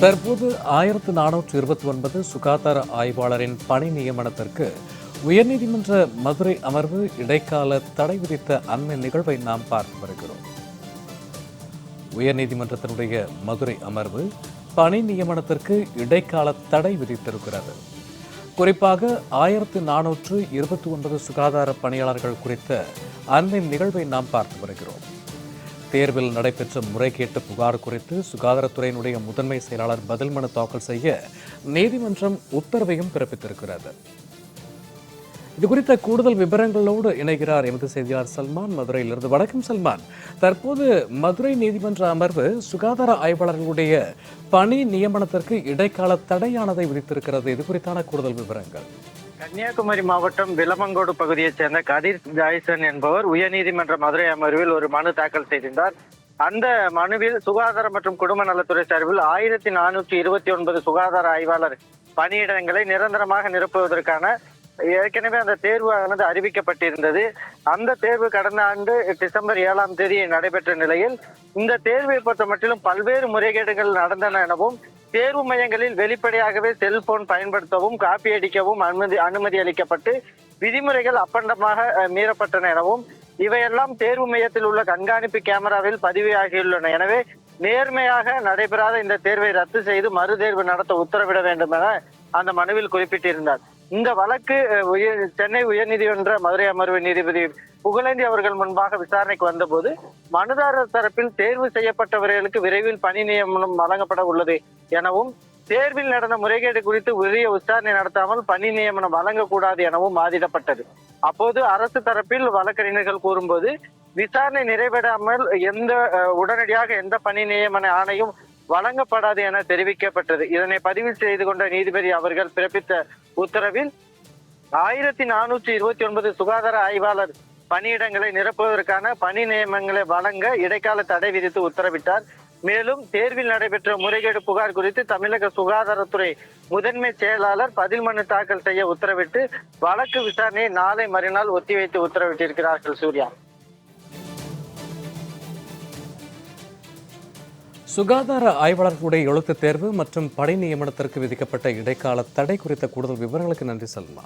தற்போது ஆயிரத்து நானூற்று இருபத்தி ஒன்பது சுகாதார ஆய்வாளரின் பணி நியமனத்திற்கு உயர்நீதிமன்ற மதுரை அமர்வு இடைக்கால தடை விதித்த அண்மை நிகழ்வை நாம் பார்த்து வருகிறோம். உயர்நீதிமன்றத்தினுடைய மதுரை அமர்வு பணி நியமனத்திற்கு இடைக்கால தடை விதித்திருக்கிறது. குறிப்பாக ஆயிரத்து நானூற்று இருபத்தி ஒன்பது சுகாதார பணியாளர்கள் குறித்த அண்மை நிகழ்வை நாம் பார்த்து வருகிறோம். தேர்வில் நடைபெற்ற முறைகேட்டு புகார் குறித்து சுகாதாரத்துறையினுடைய முதன்மை செயலாளர் பதில் மனு தாக்கல் செய்ய நீதிமன்றம் உத்தரவையும் பிறப்பித்திருக்கிறது. இது குறித்த கூடுதல் விவரங்களோடு இணைகிறார் எமது செய்தியாளர் சல்மான். மதுரையிலிருந்து வணக்கம் சல்மான். தற்போது மதுரை நீதிமன்ற அமர்வு சுகாதார ஆய்வாளர்களுடைய பணி நியமனத்திற்கு இடைக்கால தடையானதை விதித்திருக்கிறது. இது குறித்தான கூடுதல் விவரங்கள். கன்னியாகுமரி மாவட்டம் விலமங்கோடு பகுதியைச் சேர்ந்த கதிர் ஜாய்சன் என்பவர் உயர்நீதிமன்ற மதுரை அமர்வில் ஒரு மனு தாக்கல் செய்திருந்தார். அந்த மனுவில் சுகாதார மற்றும் குடும்ப நலத்துறை சார்பில் ஆயிரத்தி நானூற்றி இருபத்தி ஒன்பது சுகாதார ஆய்வாளர் பணியிடங்களை நிரந்தரமாக நிரப்புவதற்கான ஏற்கனவே அந்த தேர்வானது அறிவிக்கப்பட்டிருந்தது. அந்த தேர்வு கடந்த ஆண்டு டிசம்பர் ஏழாம் தேதி நடைபெற்ற நிலையில் இந்த தேர்வை பொறுத்த மட்டிலும் பல்வேறு முறைகேடுகள் நடந்தன எனவும் தேர்வு மையங்களில் வெளிப்படையாகவே செல்போன் பயன்படுத்தவும் காப்பி அடிக்கவும் அனுமதி அனுமதி அளிக்கப்பட்டு விதிமுறைகள் அப்பண்டமாக மீறப்பட்டன எனவும் இவையெல்லாம் தேர்வு மையத்தில் உள்ள கண்காணிப்பு கேமராவில் பதிவாகியுள்ளன எனவே நேர்மையாக நடைபெறாத இந்த தேர்வை ரத்து செய்து மறுதேர்வு நடத்த உத்தரவிட வேண்டும் என அந்த மனுவில் குறிப்பிட்டிருந்தார். இந்த வழக்கு உயர் சென்னை உயர்நீதிமன்ற மதுரை அமர்வு நீதிபதி புகழேந்தி அவர்கள் முன்பாக விசாரணைக்கு வந்தபோது மனுதாரர் தரப்பில் தேர்வு செய்யப்பட்டவர்களுக்கு விரைவில் பணி நியமனம் வழங்கப்பட உள்ளது எனவும் தேர்வில் நடந்த முறைகேடு குறித்து உரிய விசாரணை நடத்தாமல் பணி நியமனம் வழங்கக்கூடாது எனவும் வாதிடப்பட்டது. அப்போது அரசு தரப்பில் வழக்கறிஞர்கள் கூறும்போது விசாரணை நிறைவேறாமல் எந்த உடனடியாக எந்த பணி நியமன ஆணையும் வழங்கப்படாது என தெரிவிக்கப்பட்டது. இதனை பதிவு செய்து கொண்ட நீதிபதி அவர்கள் பிறப்பித்த உத்தரவில் ஆயிரத்தி நானூற்றி இருபத்தி ஒன்பது சுகாதார ஆய்வாளர் பணியிடங்களை நிரப்புவதற்கான பணி நியமனங்களை வழங்க இடைக்கால தடை விதித்து உத்தரவிட்டார். மேலும் தேர்வில் நடைபெற்ற முறைகேடு புகார் குறித்து தமிழக சுகாதாரத்துறை முதன்மை செயலாளர் பதில் மனு தாக்கல் செய்ய உத்தரவிட்டு வழக்கு விசாரணையை நாளை மறுநாள் ஒத்திவைத்து உத்தரவிட்டிருக்கிறார்கள் சூர்யா. சுகாதார ஆய்வாளர்களுடைய எழுத்துத் தேர்வு மற்றும் பணி நியமனத்திற்கு விதிக்கப்பட்ட இடைக்கால தடை குறித்த கூடுதல் விவரங்களுக்கு நன்றி செல்மா